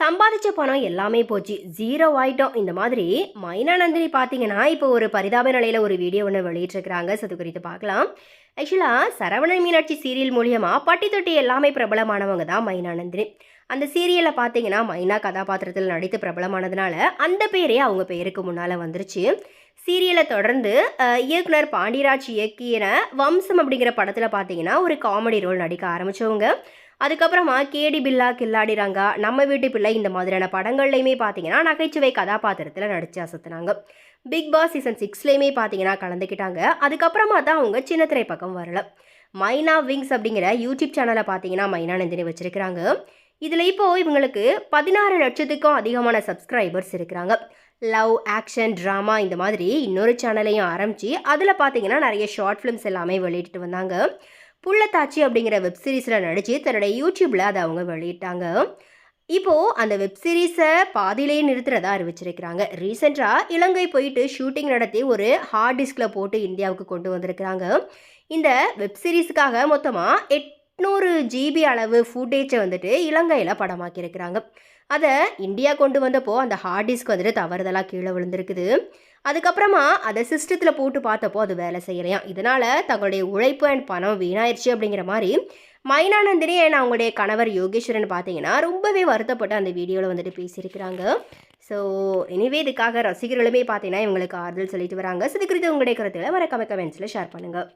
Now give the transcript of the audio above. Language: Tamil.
சம்பாதிச்ச பணம் எல்லாமே போச்சு. ஜீரோ ஆயிட்டோம். இந்த மாதிரி மைனா நந்தினி பார்த்தீங்கன்னா இப்போ ஒரு பரிதாப நிலையில் ஒரு வீடியோ ஒன்று வெளியிட்டிருக்கிறாங்க. சது குறித்து பார்க்கலாம். ஆக்சுவலாக சரவணன் மீனாட்சி சீரியல் மூலியமாக பட்டி தொட்டி எல்லாமே பிரபலமானவங்க தான் மைனா நந்தினி. அந்த சீரியலை பார்த்தீங்கன்னா மைனா கதாபாத்திரத்தில் நடித்து பிரபலமானதுனால அந்த பேரே அவங்க பேருக்கு முன்னால் வந்துருச்சு. சீரியலை தொடர்ந்து இயக்குனர் பாண்டியராஜ் இயக்கின வம்சம் அப்படிங்கிற படத்தில் பார்த்தீங்கன்னா ஒரு காமெடி ரோல் நடிக்க ஆரம்பித்தவங்க அதுக்கப்புறமா கேடி பில்லா கில்லாடி ரங்கா நம்ம வீட்டு பிள்ளை இந்த மாதிரியான படங்கள்லையுமே பார்த்தீங்கன்னா நகைச்சுவை கதாபாத்திரத்தில் நடிச்சு அசத்துனாங்க. பிக் பாஸ் சீசன் சிக்ஸ்லேயுமே பார்த்தீங்கன்னா கலந்துக்கிட்டாங்க. அதுக்கப்புறமா தான் அவங்க சின்ன திரை பக்கம் வரல. மைனா விங்ஸ் அப்படிங்கிற யூடியூப் சேனலை பார்த்தீங்கன்னா மைனா நந்தினி வச்சுருக்கிறாங்க. இதில் இப்போ இவங்களுக்கு பதினாறு லட்சத்துக்கும் அதிகமான சப்ஸ்கிரைபர்ஸ் இருக்கிறாங்க. லவ் ஆக்ஷன் ட்ராமா இந்த மாதிரி இன்னொரு சேனலையும் ஆரம்பித்து அதில் பார்த்தீங்கன்னா நிறைய ஷார்ட் ஃபிலிம்ஸ் எல்லாமே வெளியிட்டு வந்தாங்க. புள்ளத்தாச்சி அப்படிங்கிற வெப் சீரிஸில் நடித்து தன்னுடைய யூடியூப்பில் அதை அவங்க வெளியிட்டாங்க. இப்போது அந்த வெப் சீரிஸை பாதியிலேயே நிறுத்துறதா அறிவிச்சிருக்கிறாங்க. ரீசெண்டாக இலங்கை போயிட்டு ஷூட்டிங் நடத்தி ஒரு ஹார்ட் டிஸ்கில் போட்டு இந்தியாவுக்கு கொண்டு வந்திருக்கிறாங்க. இந்த வெப் சீரிஸுக்காக மொத்தமாக எட்நூறு ஜிபி அளவு ஃபுட்டேஜை வந்துட்டு இலங்கையில் படமாக்கியிருக்கிறாங்க. அதை இந்தியா கொண்டு வந்தப்போ அந்த ஹார்ட் டிஸ்க் வந்துட்டு தவறுதலாக கீழே விழுந்திருக்குது. அதுக்கப்புறமா அதை சிஸ்டத்தில் போட்டு பார்த்தப்போ அது வேலை செய்யலையாம் இதனால் தங்களுடைய உழைப்பு அண்ட் பணம் வீணாயிருச்சு அப்படிங்கிற மாதிரி மைனானந்தினி அண்ட் அவங்களுடைய கணவர் யோகேஸ்வரன் பார்த்தீங்கன்னா ரொம்பவே வருத்தப்பட்டு அந்த வீடியோவில் வந்துட்டு பேசியிருக்கிறாங்க. ஸோ எனிவே இதுக்காக ரசிகர்களுமே பார்த்தீங்கன்னா இவங்களுக்கு ஆறுதல் சொல்லிட்டு வராங்க. ஸோ இது குறித்து உங்களுடைய கருத்துக்களை மறக்காம கமெண்ட்ஸில் ஷேர் பண்ணுங்கள்